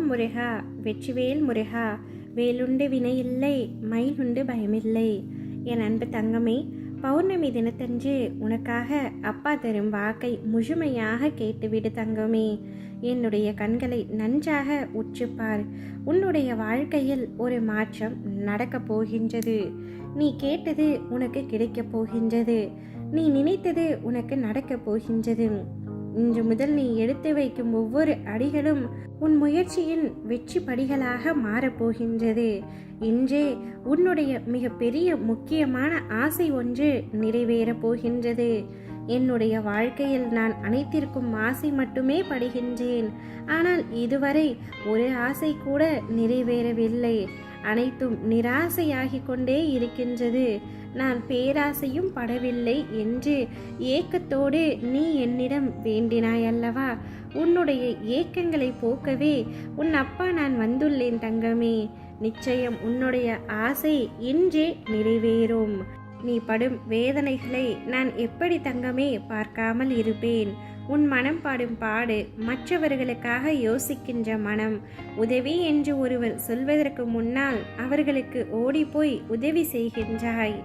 ஓம் முருகா வெற்றிவேல் முருகா வேலுண்டு வினையில்லை மயிலுண்டு பயமில்லை. என் அன்பு தங்கமே பௌர்ணமி தினத்தன்று உனக்காக அப்பா தரும் வாக்கை முழுமையாக கேட்டுவிடு தங்கமே. என்னுடைய கண்களை நன்றாக உற்றுப்பார். உன்னுடைய வாழ்க்கையில் ஒரு மாற்றம் நடக்கப் போகின்றது. நீ கேட்டது உனக்கு கிடைக்கப் போகின்றது. நீ நினைத்தது உனக்கு நடக்கப் போகின்றது. இன்று முதல் நீ எடுத்து வைக்கும் ஒவ்வொரு அடிகளும் உன் முயற்சியின் வெற்றி படிகளாக மாறப்போகின்றது. இன்றே உன்னுடைய மிகப்பெரிய முக்கியமான ஆசை ஒன்று நிறைவேறப் போகின்றது. என்னுடைய வாழ்க்கையில் நான் அனைத்திற்கும் ஆசை மட்டுமே படுகின்றேன். ஆனால் இதுவரை ஒரு ஆசை கூட நிறைவேறவில்லை. அனைத்தும் நிராசையாகிக் கொண்டே இருக்கின்றது. நான் பேராசையும் படவில்லை என்று ஏக்கத்தோடு நீ என்னிடம் வேண்டினாய் அல்லவா உன்னுடைய ஏக்கங்களை போக்கவே உன் அப்பா நான் வந்துள்ளேன் தங்கமே. நிச்சயம் உன்னுடைய ஆசை இன்றே நிறைவேறும். நீ படும் வேதனைகளை நான் எப்படி தங்கமே பார்க்காமல் இருப்பேன். உன் மனம் பாடும் பாடு மற்றவர்களுக்காக யோசிக்கின்ற மனம். உதவி என்று ஒருவர் சொல்வதற்கு முன்னால் அவர்களுக்கு ஓடிப்போய் உதவி செய்கின்றாய்.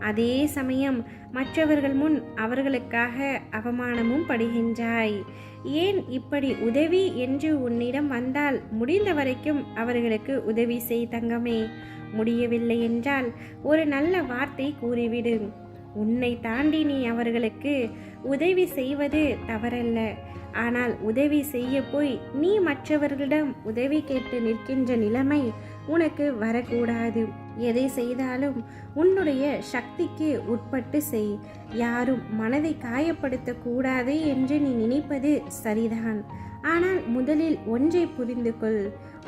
அதே சமயம் மற்றவர்கள் முன் அவர்களுக்காக அவமானமும் படுகின்றாய். ஏன் இப்படி உதவி என்று உன்னிடம் வந்தால் முடிந்த வரைக்கும் அவர்களுக்கு உதவி செய் தங்கமே. முடியவில்லை என்றால் ஒரு நல்ல வார்த்தை கூறிவிடு. உன்னை தாண்டி நீ அவர்களுக்கு உதவி செய்வது தவறல்ல. ஆனால் உதவி செய்ய போய் நீ மற்றவர்களிடம் உதவி கேட்டு நிற்கின்ற நிலைமை உனக்கு வரக்கூடாது. எதை செய்தாலும் உன்னுடைய சக்திக்கு உட்பட்டு செய். யாரும் மனதை காயப்படுத்தக்கூடாது என்று நீ நினைப்பது சரிதான். ஆனால் முதலில் ஒன்றை புரிந்து கொள்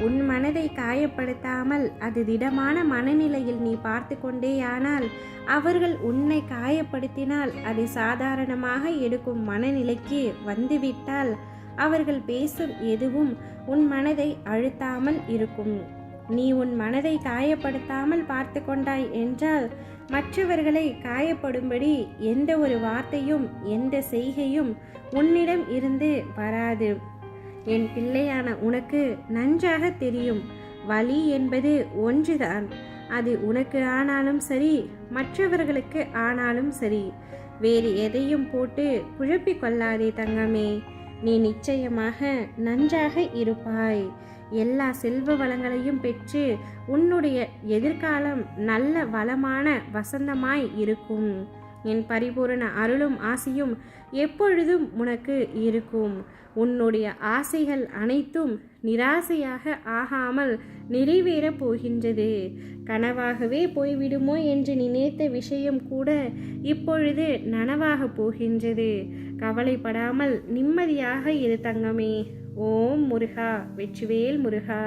உன் மனதை காயப்படுத்தாமல் அது திடமான மனநிலையில் நீ பார்த்து கொண்டேயானால் அவர்கள் உன்னை காயப்படுத்தினால் அதை சாதாரணமாக எடுக்கும் மனநிலைக்கு வந்துவிட்டால் அவர்கள் பேசும் எதுவும் உன் மனதை அழுத்தாமல் இருக்கும். நீ உன் மனதை காயப்படுத்தாமல் பார்த்து கொண்டாய் என்றால் மற்றவர்களை காயப்படும்படி எந்த ஒரு வார்த்தையும் எந்த செய்கையும் உன்னிடம் இருந்து வராது. என் பிள்ளையான உனக்கு நன்றாக தெரியும். வலி என்பது ஒன்றுதான். அது உனக்கு ஆனாலும் சரி மற்றவர்களுக்கு ஆனாலும் சரி. வேறு எதையும் போட்டு குழப்பிக் கொள்ளாதே தங்கமே. நீ நிச்சயமாக நன்றாக இருப்பாய். எல்லா செல்வ வளங்களையும் பெற்று உன்னுடைய எதிர்காலம் நல்ல வளமான வசந்தமாய் இருக்கும். என் பரிபூரண அருளும் ஆசையும் எப்பொழுதும் உனக்கு இருக்கும். உன்னுடைய ஆசைகள் அனைத்தும் நிராசையாக ஆகாமல் நிறைவேறப் போகின்றது. கனவாகவே போய்விடுமோ என்று நினைத்த விஷயம் கூட இப்பொழுது நனவாக போகின்றது. கவலைப்படாமல் நிம்மதியாக இரு தங்கமே. ஓம் முருகா வெற்றிவேல் முருகா.